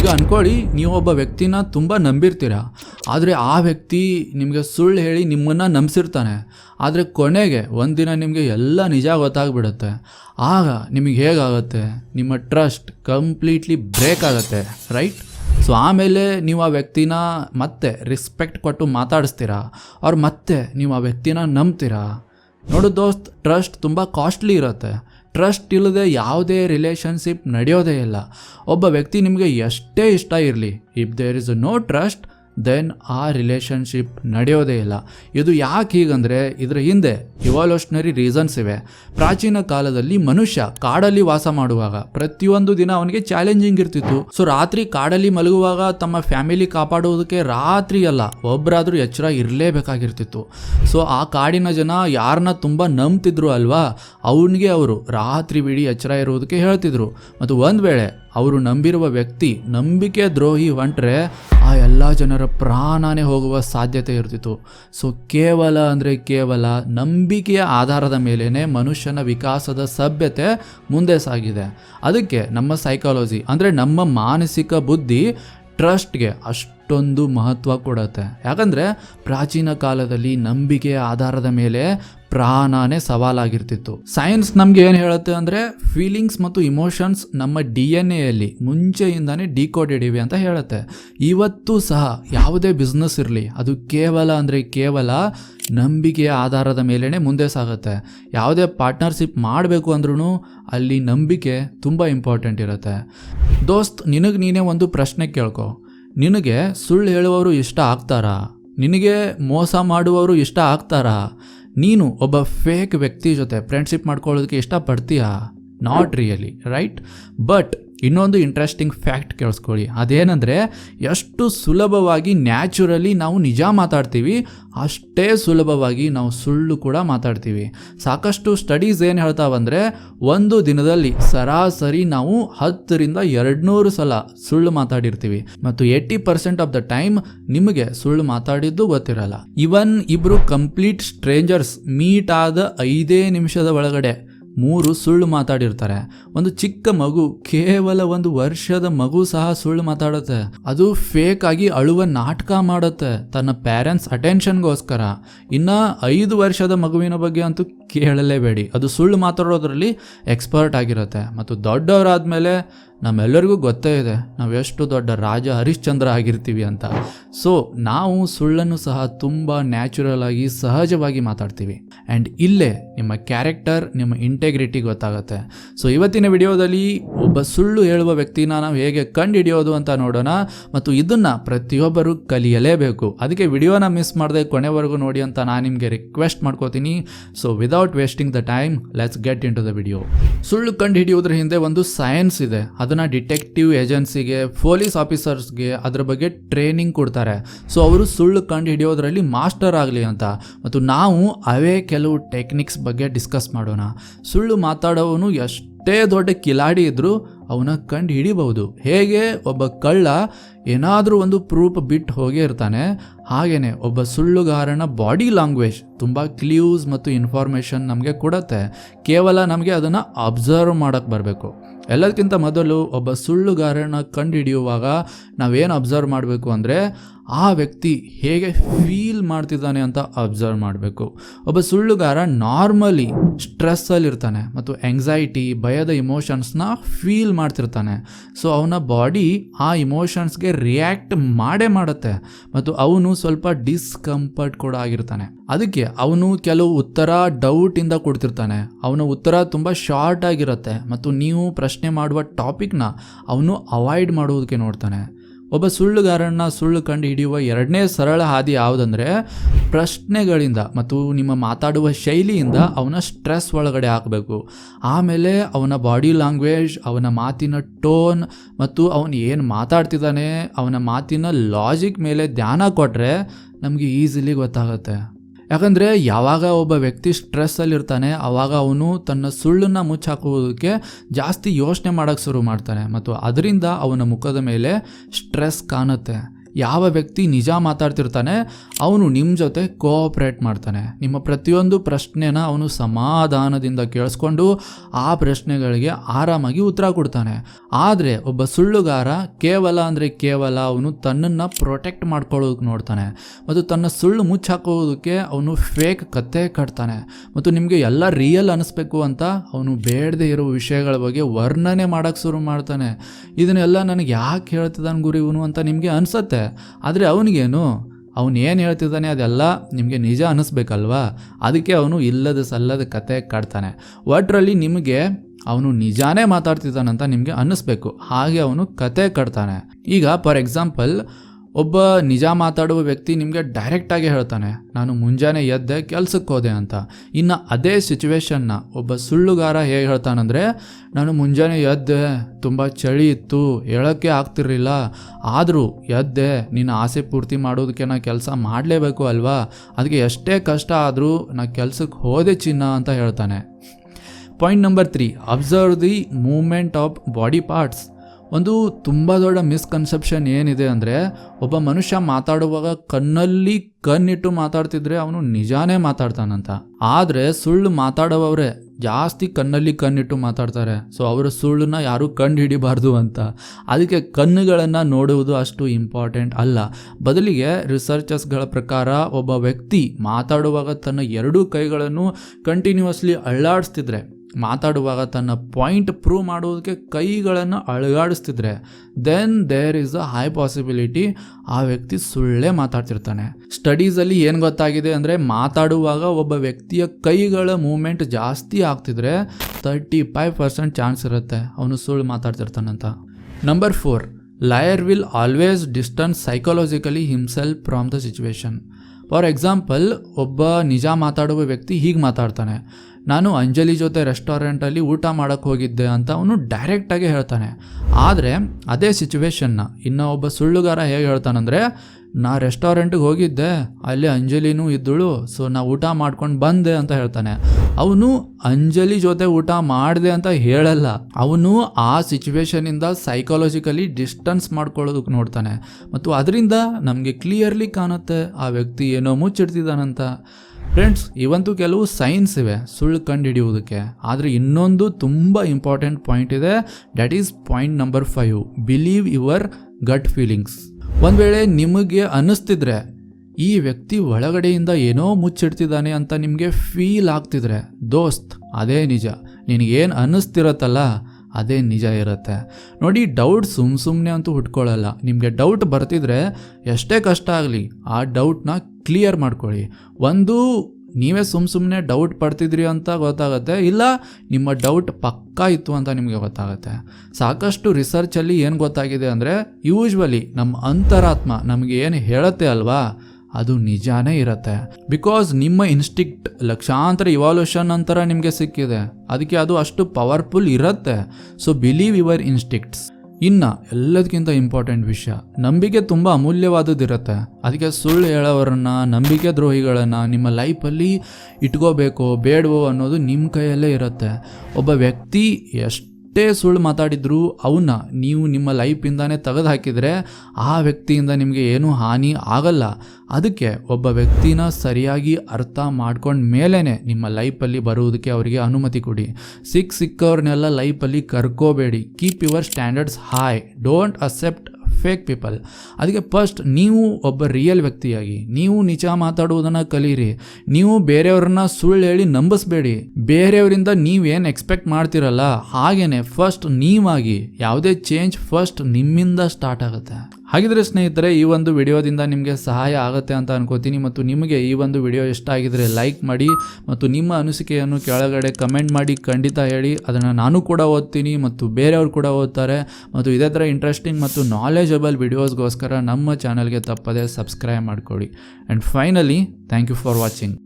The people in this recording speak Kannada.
ಈಗ ನೀವು ಒಬ್ಬ ವ್ಯಕ್ತಿನ ತುಂಬ ನಂಬಿರ್ತೀರ. ಆದರೆ ಆ ವ್ಯಕ್ತಿ ನಿಮಗೆ ಸುಳ್ಳು ಹೇಳಿ ನಿಮ್ಮನ್ನು ನಂಬಿಸಿರ್ತಾನೆ. ಆದರೆ ಕೊನೆಗೆ ಒಂದಿನ ನಿಮಗೆ ಎಲ್ಲ ನಿಜ ಗೊತ್ತಾಗ್ಬಿಡುತ್ತೆ. ಆಗ ನಿಮಗೆ ಹೇಗಾಗುತ್ತೆ? ನಿಮ್ಮ ಟ್ರಸ್ಟ್ ಕಂಪ್ಲೀಟ್ಲಿ ಬ್ರೇಕ್ ಆಗುತ್ತೆ ರೈಟ್ ಸೊ ಆಮೇಲೆ ನೀವು ಆ ವ್ಯಕ್ತಿನ ಮತ್ತೆ ರಿಸ್ಪೆಕ್ಟ್ ಕೊಟ್ಟು ಮಾತಾಡಿಸ್ತೀರಾ? ಅವ್ರು ಮತ್ತೆ ನೀವು ಆ ವ್ಯಕ್ತಿನ ನಂಬ್ತೀರಾ? ನೋಡು ದೋಸ್ತ್ ಟ್ರಸ್ಟ್ ತುಂಬ ಕಾಸ್ಟ್ಲಿ ಇರುತ್ತೆ. ಟ್ರಸ್ಟ್ ಇಲ್ಲದೆ ಯಾವುದೇ ರಿಲೇಷನ್ಶಿಪ್ ನಡೆಯೋದೇ ಇಲ್ಲ. ಒಬ್ಬ ವ್ಯಕ್ತಿ ನಿಮಗೆ ಎಷ್ಟೇ ಇಷ್ಟ ಇರಲಿ if there is no trust then ಆ ರಿಲೇಷನ್ಶಿಪ್ ನಡೆಯೋದೇ ಇಲ್ಲ. ಇದು ಯಾಕೆ ಹೀಗಂದರೆ ಇದರ ಹಿಂದೆ ಇವಾಲ್ಯೂಷನರಿ ರೀಸನ್ಸ್ ಇವೆ. ಪ್ರಾಚೀನ ಕಾಲದಲ್ಲಿ ಮನುಷ್ಯ ಕಾಡಲ್ಲಿ ವಾಸ ಮಾಡುವಾಗ ಪ್ರತಿಯೊಂದು ದಿನ ಅವನಿಗೆ ಚಾಲೆಂಜಿಂಗ್ ಇರ್ತಿತ್ತು. ಸೊ ರಾತ್ರಿ ಕಾಡಲ್ಲಿ ಮಲಗುವಾಗ ತಮ್ಮ ಫ್ಯಾಮಿಲಿ ಕಾಪಾಡುವುದಕ್ಕೆ ರಾತ್ರಿ ಅಲ್ಲ ಒಬ್ಬರಾದರೂ ಎಚ್ಚರ ಇರಲೇಬೇಕಾಗಿರ್ತಿತ್ತು. ಸೊ ಆ ಕಾಡಿನ ಜನ ಯಾರನ್ನ ತುಂಬ ನಂಬ್ತಿದ್ರು ಅಲ್ವಾ, ಅವನಿಗೆ ಅವರು ರಾತ್ರಿ ಬಿಡಿ ಎಚ್ಚರ ಇರುವುದಕ್ಕೆ ಹೇಳ್ತಿದ್ರು. ಮತ್ತು ಒಂದು ವೇಳೆ ಅವರು ನಂಬಿರುವ ವ್ಯಕ್ತಿ ನಂಬಿಕೆ ದ್ರೋಹಿ ಹೊಂಟ್ರೆ ಆ ಎಲ್ಲ ಜನರ ಪ್ರಾಣನೇ ಹೋಗುವ ಸಾಧ್ಯತೆ ಇರ್ತಿತ್ತು. ಸೊ ಕೇವಲ ಅಂದರೆ ಕೇವಲ ನಂಬಿಕೆಯ ಆಧಾರದ ಮೇಲೇ ಮನುಷ್ಯನ ವಿಕಾಸದ ಸಭ್ಯತೆ ಮುಂದೆ ಸಾಗಿದೆ. ಅದಕ್ಕೆ ನಮ್ಮ ಸೈಕಾಲಜಿ ಅಂದರೆ ನಮ್ಮ ಮಾನಸಿಕ ಬುದ್ಧಿ ಟ್ರಸ್ಟ್ಗೆ ಅಷ್ಟೊಂದು ಮಹತ್ವ ಕೊಡುತ್ತೆ. ಯಾಕಂದರೆ ಪ್ರಾಚೀನ ಕಾಲದಲ್ಲಿ ನಂಬಿಕೆಯ ಆಧಾರದ ಮೇಲೆ ಪ್ರಾಣನೇ ಸವಾಲಾಗಿರ್ತಿತ್ತು. ಸೈನ್ಸ್ ನಮ್ಗೆ ಏನು ಹೇಳುತ್ತೆ ಅಂದರೆ ಫೀಲಿಂಗ್ಸ್ ಮತ್ತು ಇಮೋಷನ್ಸ್ ನಮ್ಮ ಡಿ ಎನ್ ಎಯಲ್ಲಿ ಮುಂಚೆಯಿಂದಾನೇ ಡಿಕೋಡೆಡ್ ಇವೆ ಅಂತ ಹೇಳುತ್ತೆ. ಇವತ್ತು ಸಹ ಯಾವುದೇ ಬಿಸ್ನೆಸ್ ಇರಲಿ, ಅದು ಕೇವಲ ಅಂದರೆ ಕೇವಲ ನಂಬಿಕೆಯ ಆಧಾರದ ಮೇಲೇ ಮುಂದೆ ಸಾಗುತ್ತೆ. ಯಾವುದೇ ಪಾರ್ಟ್ನರ್ಶಿಪ್ ಮಾಡಬೇಕು ಅಂದ್ರೂ ಅಲ್ಲಿ ನಂಬಿಕೆ ತುಂಬ ಇಂಪಾರ್ಟೆಂಟ್ ಇರುತ್ತೆ. ದೋಸ್ತ್, ನಿನಗೆ ನೀನೇ ಒಂದು ಪ್ರಶ್ನೆ ಕೇಳ್ಕೊ. ನಿನಗೆ ಸುಳ್ಳು ಹೇಳುವವರು ಇಷ್ಟ ಆಗ್ತಾರಾ? ನಿನಗೆ ಮೋಸ ಮಾಡುವವರು ಇಷ್ಟ ಆಗ್ತಾರಾ? ನೀನು ಒಬ್ಬ ಫೇಕ್ ವ್ಯಕ್ತಿ ಜೊತೆ ಫ್ರೆಂಡ್ಶಿಪ್ ಮಾಡ್ಕೊಳ್ಳೋದಕ್ಕೆ ಇಷ್ಟಪಡ್ತೀಯಾ? ನಾಟ್ ರಿಯಲಿ ರೈಟ್ ಬಟ್ ಇನ್ನೊಂದು ಇಂಟ್ರೆಸ್ಟಿಂಗ್ ಫ್ಯಾಕ್ಟ್ ಕೇಳಿಸ್ಕೊಳ್ಳಿ. ಅದೇನೆಂದರೆ, ಎಷ್ಟು ಸುಲಭವಾಗಿ ನ್ಯಾಚುರಲಿ ನಾವು ನಿಜ ಮಾತಾಡ್ತೀವಿ, ಅಷ್ಟೇ ಸುಲಭವಾಗಿ ನಾವು ಸುಳ್ಳು ಕೂಡ ಮಾತಾಡ್ತೀವಿ. ಸಾಕಷ್ಟು ಸ್ಟಡೀಸ್ ಏನು ಹೇಳ್ತಾವಂದರೆ ಒಂದು ದಿನದಲ್ಲಿ ಸರಾಸರಿ ನಾವು ಹತ್ತರಿಂದ ಎರಡುನೂರು ಸಲ ಸುಳ್ಳು ಮಾತಾಡಿರ್ತೀವಿ. ಮತ್ತು eighty percent of the time ನಿಮಗೆ ಸುಳ್ಳು ಮಾತಾಡಿದ್ದು ಗೊತ್ತಿರಲ್ಲ. ಇವನ್ ಇಬ್ಬರು ಕಂಪ್ಲೀಟ್ ಸ್ಟ್ರೇಂಜರ್ಸ್ ಮೀಟ್ ಆದ ಐದೇ ನಿಮಿಷದ ಒಳಗಡೆ ಮೂರು ಸುಳ್ಳು ಮಾತಾಡಿರ್ತಾರೆ. ಒಂದು ಚಿಕ್ಕ ಮಗು, ಕೇವಲ ಒಂದು ವರ್ಷದ ಮಗು ಸಹ ಸುಳ್ಳು ಮಾತಾಡುತ್ತೆ. ಅದು ಫೇಕ್ ಆಗಿ ಅಳುವ ನಾಟಕ ಮಾಡುತ್ತೆ, ತನ್ನ ಪ್ಯಾರೆಂಟ್ಸ್ ಅಟೆನ್ಷನ್ಗೋಸ್ಕರ ಇನ್ನ ಐದು ವರ್ಷದ ಮಗುವಿನ ಬಗ್ಗೆ ಅಂತೂ ಕೇಳಲೇಬೇಡಿ. ಅದು ಸುಳ್ಳು ಮಾತಾಡೋದ್ರಲ್ಲಿ ಎಕ್ಸ್ಪರ್ಟ್ ಆಗಿರುತ್ತೆ. ಮತ್ತು ದೊಡ್ಡವರಾದ ಮೇಲೆ ನಮ್ಮೆಲ್ಲರಿಗೂ ಗೊತ್ತೇ ಇದೆ, ನಾವು ಎಷ್ಟು ದೊಡ್ಡ ರಾಜ ಹರಿಶ್ಚಂದ್ರ ಆಗಿರ್ತೀವಿ ಅಂತ. ಸೊ ನಾವು ಸುಳ್ಳನ್ನು ಸಹ ತುಂಬ ನ್ಯಾಚುರಲ್ ಆಗಿ ಸಹಜವಾಗಿ ಮಾತಾಡ್ತೀವಿ. ಆ್ಯಂಡ್ ಇಲ್ಲೇ ನಿಮ್ಮ ಕ್ಯಾರೆಕ್ಟರ್ ನಿಮ್ಮ ಇಂಟೆಗ್ರಿಟಿ ಗೊತ್ತಾಗುತ್ತೆ. ಸೊ ಇವತ್ತಿನ ವಿಡಿಯೋದಲ್ಲಿ ಒಬ್ಬ ಸುಳ್ಳು ಹೇಳುವ ವ್ಯಕ್ತಿನ ನಾವು ಹೇಗೆ ಕಂಡು ಹಿಡಿಯೋದು ಅಂತ ನೋಡೋಣ. ಮತ್ತು ಇದನ್ನು ಪ್ರತಿಯೊಬ್ಬರು ಕಲಿಯಲೇಬೇಕು. ಅದಕ್ಕೆ ವಿಡಿಯೋನ ಮಿಸ್ ಮಾಡದೆ ಕೊನೆವರೆಗೂ ನೋಡಿ ಅಂತ ನಾನು ನಿಮಗೆ ರಿಕ್ವೆಸ್ಟ್ ಮಾಡ್ಕೋತೀನಿ. So without wasting the time let's get into the video ಸುಳ್ಳು ಕಂಡು ಹಿಡಿಯೋದ್ರ ಹಿಂದೆ ಒಂದು ಸೈನ್ಸ್ ಇದೆ. ಅದನ್ನು ಡಿಟೆಕ್ಟಿವ್ ಏಜೆನ್ಸಿಗೆ ಪೊಲೀಸ್ ಆಫೀಸರ್ಸ್ಗೆ ಅದರ ಬಗ್ಗೆ ಟ್ರೈನಿಂಗ್ ಕೊಡ್ತಾರೆ. ಸೊ ಅವರು ಸುಳ್ಳು ಕಂಡು ಹಿಡಿಯೋದ್ರಲ್ಲಿ ಮಾಸ್ಟರ್ ಆಗಲಿ ಅಂತ. ಮತ್ತು ನಾವು ಅವೇ ಕೆಲವು ಟೆಕ್ನಿಕ್ಸ್ ಬಗ್ಗೆ ಡಿಸ್ಕಸ್ ಮಾಡೋಣ. ಸುಳ್ಳು ಮಾತಾಡೋವನು ಎಷ್ಟೇ ದೊಡ್ಡ ಕಿಲಾಡಿ ಇದ್ದರೂ ಅವನ ಕಂಡು ಹಿಡಿಬಹುದು. ಹೇಗೆ? ಒಬ್ಬ ಕಳ್ಳ ಏನಾದರೂ ಒಂದು ಪ್ರೂಫ್ ಬಿಟ್ಟು ಹೋಗೇ ಇರ್ತಾನೆ. ಹಾಗೆಯೇ ಒಬ್ಬ ಸುಳ್ಳುಗಾರನ ಬಾಡಿ ಲ್ಯಾಂಗ್ವೇಜ್ ತುಂಬ ಕ್ಲೀವ್ಸ್ ಮತ್ತು ಇನ್ಫಾರ್ಮೇಷನ್ ನಮಗೆ ಕೊಡುತ್ತೆ. ಕೇವಲ ನಮಗೆ ಅದನ್ನು ಅಬ್ಸರ್ವ್ ಮಾಡೋಕ್ಕೆ ಬರಬೇಕು. ಎಲ್ಲದಕ್ಕಿಂತ ಮೊದಲು ಒಬ್ಬ ಸುಳ್ಳುಗಾರನ ಕಂಡು ಹಿಡಿಯುವಾಗ ನಾವೇನು ಅಬ್ಸರ್ವ್ ಮಾಡಬೇಕು ಅಂದರೆ ಆ ವ್ಯಕ್ತಿ ಹೇಗೆ ಫೀಲ್ ಮಾಡ್ತಿದ್ದಾನೆ ಅಂತ ಅಬ್ಸರ್ವ್ ಮಾಡಬೇಕು. ಒಬ್ಬ ಸುಳ್ಳುಗಾರ ನಾರ್ಮಲಿ ಸ್ಟ್ರೆಸ್ಸಲ್ಲಿರ್ತಾನೆ ಮತ್ತು ಎಂಗ್ಸೈಟಿ ಭಯದ ಇಮೋಷನ್ಸ್ನ ಫೀಲ್ ಮಾಡ್ತಿರ್ತಾನೆ. ಸೊ ಅವನ ಬಾಡಿ ಆ ಇಮೋಷನ್ಸ್ಗೆ ರಿಯಾಕ್ಟ್ ಮಾಡೇ ಮಾಡುತ್ತೆ ಮತ್ತು ಅವನು ಸ್ವಲ್ಪ ಡಿಸ್ಕಂಫರ್ಟ್ ಕೂಡ ಆಗಿರ್ತಾನೆ. ಅದಕ್ಕೆ ಅವನು ಕೆಲವು ಉತ್ತರ ಡೌಟಿಂದ ಕೊಡ್ತಿರ್ತಾನೆ. ಅವನ ಉತ್ತರ ತುಂಬ ಶಾರ್ಟ್ ಆಗಿರುತ್ತೆ ಮತ್ತು ನೀವು ಪ್ರಶ್ನೆ ಮಾಡುವ ಟಾಪಿಕ್ನ ಅವನು ಅವಾಯ್ಡ್ ಮಾಡುವುದಕ್ಕೆ ನೋಡ್ತಾನೆ. ಒಬ್ಬ ಸುಳ್ಳುಗಾರನ ಸುಳ್ಳು ಕಂಡು ಹಿಡಿಯುವ ಎರಡನೇ ಸರಳ ಹಾದಿ ಯಾವುದಂದರೆ ಪ್ರಶ್ನೆಗಳಿಂದ ಮತ್ತು ನಿಮ್ಮ ಮಾತಾಡುವ ಶೈಲಿಯಿಂದ ಅವನ ಸ್ಟ್ರೆಸ್ ಒಳಗಡೆ ಹಾಕಬೇಕು. ಆಮೇಲೆ ಅವನ ಬಾಡಿ ಲ್ಯಾಂಗ್ವೇಜ್, ಅವನ ಮಾತಿನ ಟೋನ್ ಮತ್ತು ಅವನು ಏನು ಮಾತಾಡ್ತಿದ್ದಾನೆ, ಅವನ ಮಾತಿನ ಲಾಜಿಕ್ ಮೇಲೆ ಧ್ಯಾನ ಕೊಟ್ಟರೆ ನಮಗೆ ಈಸಿಲಿ ಗೊತ್ತಾಗುತ್ತೆ. ಯಾಕಂದರೆ ಯಾವಾಗ ಒಬ್ಬ ವ್ಯಕ್ತಿ ಸ್ಟ್ರೆಸ್ಸಲ್ಲಿರ್ತಾನೆ ಆವಾಗ ಅವನು ತನ್ನ ಸುಳ್ಳನ್ನು ಮುಚ್ಚಾಕುವುದಕ್ಕೆ ಜಾಸ್ತಿ ಯೋಚನೆ ಮಾಡೋಕ್ಕೆ ಶುರು ಮಾಡ್ತಾನೆ. ಮತ್ತು ಅದರಿಂದ ಅವನ ಮುಖದ ಮೇಲೆ ಸ್ಟ್ರೆಸ್ ಕಾಣುತ್ತೆ. ಯಾವ ವ್ಯಕ್ತಿ ನಿಜ ಮಾತಾಡ್ತಿರ್ತಾನೆ, ಅವನು ನಿಮ್ಮ ಜೊತೆ ಕೋಆಪ್ರೇಟ್ ಮಾಡ್ತಾನೆ. ನಿಮ್ಮ ಪ್ರತಿಯೊಂದು ಪ್ರಶ್ನೆನ ಅವನು ಸಮಾಧಾನದಿಂದ ಕೇಳಿಸ್ಕೊಂಡು ಆ ಪ್ರಶ್ನೆಗಳಿಗೆ ಆರಾಮಾಗಿ ಉತ್ತರ ಕೊಡ್ತಾನೆ. ಆದರೆ ಒಬ್ಬ ಸುಳ್ಳುಗಾರ ಕೇವಲ ಅಂದರೆ ಕೇವಲ ಅವನು ತನ್ನನ್ನು ಪ್ರೊಟೆಕ್ಟ್ ಮಾಡ್ಕೊಳ್ಳೋದಕ್ಕೆ ನೋಡ್ತಾನೆ. ಮತ್ತು ತನ್ನ ಸುಳ್ಳು ಮುಚ್ಚಾಕೋದಕ್ಕೆ ಅವನು ಫೇಕ್ ಕತೆ ಕಟ್ತಾನೆ. ಮತ್ತು ನಿಮಗೆ ಎಲ್ಲ ರಿಯಲ್ ಅನಿಸ್ಬೇಕು ಅಂತ ಅವನು ಬೇಡದೆ ಇರೋ ವಿಷಯಗಳ ಬಗ್ಗೆ ವರ್ಣನೆ ಮಾಡೋಕ್ಕೆ ಶುರು ಮಾಡ್ತಾನೆ. ಇದನ್ನೆಲ್ಲ ನನಗೆ ಯಾಕೆ ಹೇಳ್ತಿದ್ದಾನೆ ಗುರು ಇವನು ಅಂತ ನಿಮಗೆ ಅನಿಸತ್ತೆ. ಆದರೆ ಅವನಿಗೇನು, ಅವನು ಏನು ಹೇಳ್ತಿದ್ದಾನೆ ಅದೆಲ್ಲ ನಿಮಗೆ ನಿಜ ಅನ್ನಿಸ್ಬೇಕಲ್ವಾ ಅದಕ್ಕೆ ಅವನು ಇಲ್ಲದ ಸಲ್ಲದ ಕತೆ ಕಾಡ್ತಾನೆ. ಒಟ್ರಲ್ಲಿ ನಿಮಗೆ ಅವನು ನಿಜಾನೇ ಮಾತಾಡ್ತಿದ್ದಾನಂತ ನಿಮಗೆ ಅನ್ನಿಸ್ಬೇಕು ಹಾಗೆ ಅವನು ಕತೆ ಕಟ್ತಾನೆ ಈಗ ಫಾರ್ ಎಕ್ಸಾಂಪಲ್ ಒಬ್ಬ ನಿಜ ಮಾತಾಡುವ ವ್ಯಕ್ತಿ ನಿಮಗೆ ಡೈರೆಕ್ಟಾಗಿ ಹೇಳ್ತಾನೆ, ನಾನು ಮುಂಜಾನೆ ಎದ್ದೆ ಕೆಲ್ಸಕ್ಕೆ ಹೋದೆ ಅಂತ. ಇನ್ನು ಅದೇ ಸಿಚುವೇಶನ್ನ ಒಬ್ಬ ಸುಳ್ಳುಗಾರ ಹೇಗೆ ಹೇಳ್ತಾನಂದರೆ, ನಾನು ಮುಂಜಾನೆ ಎದ್ದೆ, ತುಂಬ ಚಳಿ ಇತ್ತು ಹೇಳೋಕ್ಕೆ ಆಗ್ತಿರಲಿಲ್ಲ, ಆದರೂ ಎದ್ದೆ, ನಿನ್ನ ಆಸೆ ಪೂರ್ತಿ ಮಾಡೋದಕ್ಕೆ ನಾನು ಕೆಲಸ ಮಾಡಲೇಬೇಕು ಅಲ್ವಾ? ಅದಕ್ಕೆ ಎಷ್ಟೇ ಕಷ್ಟ ಆದರೂ ನಾ ಕೆಲ್ಸಕ್ಕೆ ಹೋದೆ ಚಿನ್ನ, ಅಂತ ಹೇಳ್ತಾನೆ. Point number three observe the moment of body parts ಒಂದು ತುಂಬ ದೊಡ್ಡ ಮಿಸ್ಕನ್ಸೆಪ್ಷನ್ ಏನಿದೆ ಅಂದರೆ, ಒಬ್ಬ ಮನುಷ್ಯ ಮಾತಾಡುವಾಗ ಕಣ್ಣಲ್ಲಿ ಕಣ್ಣಿಟ್ಟು ಮಾತಾಡ್ತಿದ್ರೆ ಅವನು ನಿಜಾನೇ ಮಾತಾಡ್ತಾನಂತ. ಆದರೆ ಸುಳ್ಳು ಮಾತಾಡುವವರೇ ಜಾಸ್ತಿ ಕಣ್ಣಲ್ಲಿ ಕಣ್ಣಿಟ್ಟು ಮಾತಾಡ್ತಾರೆ. ಸೊ ಅವರ ಸುಳ್ಳನ್ನ ಯಾರೂ ಕಂಡು ಹಿಡಿಬಾರ್ದು ಅಂತ. ಅದಕ್ಕೆ ಕಣ್ಣುಗಳನ್ನು ನೋಡುವುದು ಅಷ್ಟು ಇಂಪಾರ್ಟೆಂಟ್ ಅಲ್ಲ. ಬದಲಿಗೆ ರಿಸರ್ಚರ್ಸ್ಗಳ ಪ್ರಕಾರ ಒಬ್ಬ ವ್ಯಕ್ತಿ ಮಾತಾಡುವಾಗ ತನ್ನ ಎರಡೂ ಕೈಗಳನ್ನು ಕಂಟಿನ್ಯೂಸ್ಲಿ ಅಳ್ಳಾಡಿಸ್ತಿದ್ರೆ ಮಾತಾಡುವಾಗ ತನ್ನ ಪಾಯಿಂಟ್ ಪ್ರೂವ್ ಮಾಡೋದಕ್ಕೆ ಕೈಗಳನ್ನು ಅಳಗಾಡಿಸ್ತಿದ್ರೆ then there is a high possibility ಆ ವ್ಯಕ್ತಿ ಸುಳ್ಳೇ ಮಾತಾಡ್ತಿರ್ತಾನೆ. ಸ್ಟಡೀಸಲ್ಲಿ ಏನು ಗೊತ್ತಾಗಿದೆ ಅಂದರೆ, ಮಾತಾಡುವಾಗ ಒಬ್ಬ ವ್ಯಕ್ತಿಯ ಕೈಗಳ ಮೂಮೆಂಟ್ ಜಾಸ್ತಿ ಆಗ್ತಿದ್ರೆ ತರ್ಟಿ ಫೈವ್ ಪರ್ಸೆಂಟ್ ಚಾನ್ಸ್ ಇರುತ್ತೆ ಅವನು ಸುಳ್ಳು ಮಾತಾಡ್ತಿರ್ತಾನಂತ. Number four liar will always distance psychologically himself from the situation for example ಒಬ್ಬ ನಿಜ ಮಾತಾಡುವ ವ್ಯಕ್ತಿ ಹೀಗೆ ಮಾತಾಡ್ತಾನೆ. ನಾನು ಅಂಜಲಿ ಜೊತೆ ರೆಸ್ಟೋರೆಂಟಲ್ಲಿ ಊಟ ಮಾಡೋಕ್ಕೆ ಹೋಗಿದ್ದೆ ಅಂತ ಅವನು ಡೈರೆಕ್ಟಾಗಿ ಹೇಳ್ತಾನೆ. ಆದರೆ ಅದೇ ಸಿಚುವೇಶನ್ನ ಇನ್ನೂ ಒಬ್ಬ ಸುಳ್ಳುಗಾರ ಹೇಗೆ ಹೇಳ್ತಾನಂದರೆ, ನಾ ರೆಸ್ಟೋರೆಂಟಿಗೆ ಹೋಗಿದ್ದೆ, ಅಲ್ಲಿ ಅಂಜಲಿನೂ ಇದ್ದಳು ಸೊ ನಾ ಊಟ ಮಾಡ್ಕೊಂಡು ಬಂದೆ ಅಂತ ಹೇಳ್ತಾನೆ. ಅವನು ಅಂಜಲಿ ಜೊತೆ ಊಟ ಮಾಡಿದೆ ಅಂತ ಹೇಳಲ್ಲ. ಅವನು ಆ ಸಿಚುವೇಶನಿಂದ ಸೈಕಾಲಜಿಕಲಿ ಡಿಸ್ಟನ್ಸ್ ಮಾಡ್ಕೊಳ್ಳೋದಕ್ಕೆ ನೋಡ್ತಾನೆ. ಮತ್ತು ಅದರಿಂದ ನಮಗೆ ಕ್ಲಿಯರ್ಲಿ ಕಾಣುತ್ತೆ, ಆ ವ್ಯಕ್ತಿ ಏನೋ ಮುಚ್ಚಿಡ್ತಿದ್ದಾನಂತ. ಫ್ರೆಂಡ್ಸ್ ಇವಂತೂ ಕೆಲವು ಸೈನ್ಸ್ ಇವೆ ಸುಳ್ಳು ಕಂಡುಹಿಡಿಯುವುದಕ್ಕೆ. ಆದರೆ ಇನ್ನೊಂದು ತುಂಬ ಇಂಪಾರ್ಟೆಂಟ್ ಪಾಯಿಂಟ್ ಇದೆ. That is point number five believe your gut feelings ಒಂದು ವೇಳೆ ನಿಮಗೆ ಅನ್ನಿಸ್ತಿದ್ರೆ, ಈ ವ್ಯಕ್ತಿ ಒಳಗಡೆಯಿಂದ ಏನೋ ಮುಚ್ಚಿಡ್ತಿದ್ದಾನೆ ಅಂತ ನಿಮಗೆ ಫೀಲ್ ಆಗ್ತಿದ್ರೆ, ದೋಸ್ತ್, ಅದೇ ನಿಜ. ನಿನಗೇನು ಅನ್ನಿಸ್ತಿರತ್ತಲ್ಲ? ಅದೇ ನಿಜ ಇರುತ್ತೆ. ನೋಡಿ ಡೌಟ್ ಸುಮ್ಮ ಸುಮ್ಮನೆ ಅಂತೂ ಹುಟ್ಕೊಳ್ಳಲ್ಲ ನಿಮಗೆ ಡೌಟ್ ಬರ್ತಿದ್ರೆ ಎಷ್ಟೇ ಕಷ್ಟ ಆಗಲಿ ಆ ಡೌಟ್ನ ಕ್ಲಿಯರ್ ಮಾಡ್ಕೊಳ್ಳಿ. ಒಂದು, ನೀವೇ ಸುಮ್ಮ ಸುಮ್ಮನೆ ಡೌಟ್ ಪಡ್ತಿದ್ರಿ ಅಂತ ಗೊತ್ತಾಗುತ್ತೆ. ಇಲ್ಲ, ನಿಮ್ಮ ಡೌಟ್ ಪಕ್ಕಾ ಇತ್ತು ಅಂತ ನಿಮಗೆ ಗೊತ್ತಾಗುತ್ತೆ. ಸಾಕಷ್ಟು ರಿಸರ್ಚಲ್ಲಿ ಏನು ಗೊತ್ತಾಗಿದೆ ಅಂದರೆ ಯೂಶ್ವಲಿ ನಮ್ಮ ಅಂತರಾತ್ಮ ನಮಗೆ ಏನು ಹೇಳುತ್ತೆ ಅಲ್ವಾ? ಅದು ನಿಜಾನೇ ಇರುತ್ತೆ. ಬಿಕಾಸ್ ನಿಮ್ಮ ಇನ್ಸ್ಟಿಕ್ಟ್ ಲಕ್ಷಾಂತರ ಇವಾಲ್ಯೂಷನ್ ನಂತರ ನಿಮಗೆ ಸಿಕ್ಕಿದೆ. ಅದಕ್ಕೆ ಅದು ಅಷ್ಟು ಪವರ್ಫುಲ್ ಇರುತ್ತೆ. ಸೊ ಬಿಲೀವ್ ಯುವರ್ ಇನ್ಸ್ಟಿಕ್ಟ್ಸ್ ಇನ್ನು ಎಲ್ಲದಕ್ಕಿಂತ ಇಂಪಾರ್ಟೆಂಟ್ ವಿಷಯ, ನಂಬಿಕೆ ತುಂಬ ಅಮೂಲ್ಯವಾದದ್ದಿರುತ್ತೆ. ಅದಕ್ಕೆ ಸುಳ್ಳು ಹೇಳೋರನ್ನ ನಂಬಿಕೆ ದ್ರೋಹಿಗಳನ್ನು ನಿಮ್ಮ ಲೈಫಲ್ಲಿ ಇಟ್ಕೋಬೇಕು, ಬೇಡವೋ ಅನ್ನೋದು ನಿಮ್ಮ ಕೈಯಲ್ಲೇ ಇರುತ್ತೆ. ಒಬ್ಬ ವ್ಯಕ್ತಿ ಎಷ್ಟೇ ಸುಳ್ಳು ಮಾತಾಡಿದ್ರು ಅವನ್ನ ನೀವು ನಿಮ್ಮ ಲೈಫಿಂದಾನೇ ಹಾಕಿದರೆ ಆ ವ್ಯಕ್ತಿಯಿಂದ ನಿಮಗೆ ಏನೂ ಹಾನಿ ಆಗಲ್ಲ. ಅದಕ್ಕೆ ಒಬ್ಬ ವ್ಯಕ್ತಿನ ಸರಿಯಾಗಿ ಅರ್ಥ ಮಾಡ್ಕೊಂಡ ಮೇಲೇ ನಿಮ್ಮ ಲೈಫಲ್ಲಿ ಬರುವುದಕ್ಕೆ ಅವರಿಗೆ ಅನುಮತಿ ಕೊಡಿ. ಸಿಕ್ ಸಿಕ್ಕವ್ರನ್ನೆಲ್ಲ ಲೈಫಲ್ಲಿ ಕರ್ಕೋಬೇಡಿ. Keep your standards high don't accept fake people ಅದಕ್ಕೆ ಫಸ್ಟ್ ನೀವು ಒಬ್ಬ ರಿಯಲ್ ವ್ಯಕ್ತಿಯಾಗಿ, ನೀವು ನಿಜ ಮಾತಾಡುವುದನ್ನು ಕಲೀರಿ. ನೀವು ಬೇರೆಯವ್ರನ್ನ ಸುಳ್ಳು ಹೇಳಿ ನಂಬಿಸ್ಬೇಡಿ. ಬೇರೆಯವರಿಂದ ನೀವೇನು ಎಕ್ಸ್ಪೆಕ್ಟ್ ಮಾಡ್ತಿರಲ್ಲ, ಹಾಗೇನೆ ಫಸ್ಟ್ ನೀವಾಗಿ, ಯಾವುದೇ ಚೇಂಜ್ ಫಸ್ಟ್ ನಿಮ್ಮಿಂದ ಸ್ಟಾರ್ಟ್ ಆಗುತ್ತೆ. ಹಾಗಿದ್ರೆ ಸ್ನೇಹಿತರೆ, ಈ ಒಂದು ವಿಡಿಯೋದಿಂದ ನಿಮಗೆ ಸಹಾಯ ಆಗುತ್ತೆ ಅಂತ ಅನ್ಕೋತೀನಿ ಮತ್ತು ನಿಮಗೆ ಈ ಒಂದು ವಿಡಿಯೋ ಇಷ್ಟ ಆಗಿದರೆ ಲೈಕ್ ಮಾಡಿ ಮತ್ತು ನಿಮ್ಮ ಅನಿಸಿಕೆಯನ್ನು ಕೆಳಗಡೆ ಕಮೆಂಟ್ ಮಾಡಿ ಖಂಡಿತ ಹೇಳಿ. ಅದನ್ನು ನಾನು ಕೂಡ ಓದ್ತೀನಿ ಮತ್ತು ಬೇರೆಯವರು ಕೂಡ ಓದ್ತಾರೆ ಮತ್ತು ಇದೇ ಥರ ಇಂಟ್ರೆಸ್ಟಿಂಗ್ ಮತ್ತು ನಾಲೆಜಬಲ್ ವಿಡಿಯೋಸ್ಗೋಸ್ಕರ ನಮ್ಮ ಚಾನಲ್ಗೆ ತಪ್ಪದೇ ಸಬ್ಸ್ಕ್ರೈಬ್ ಮಾಡಿಕೊಡಿ and finally thank you for watching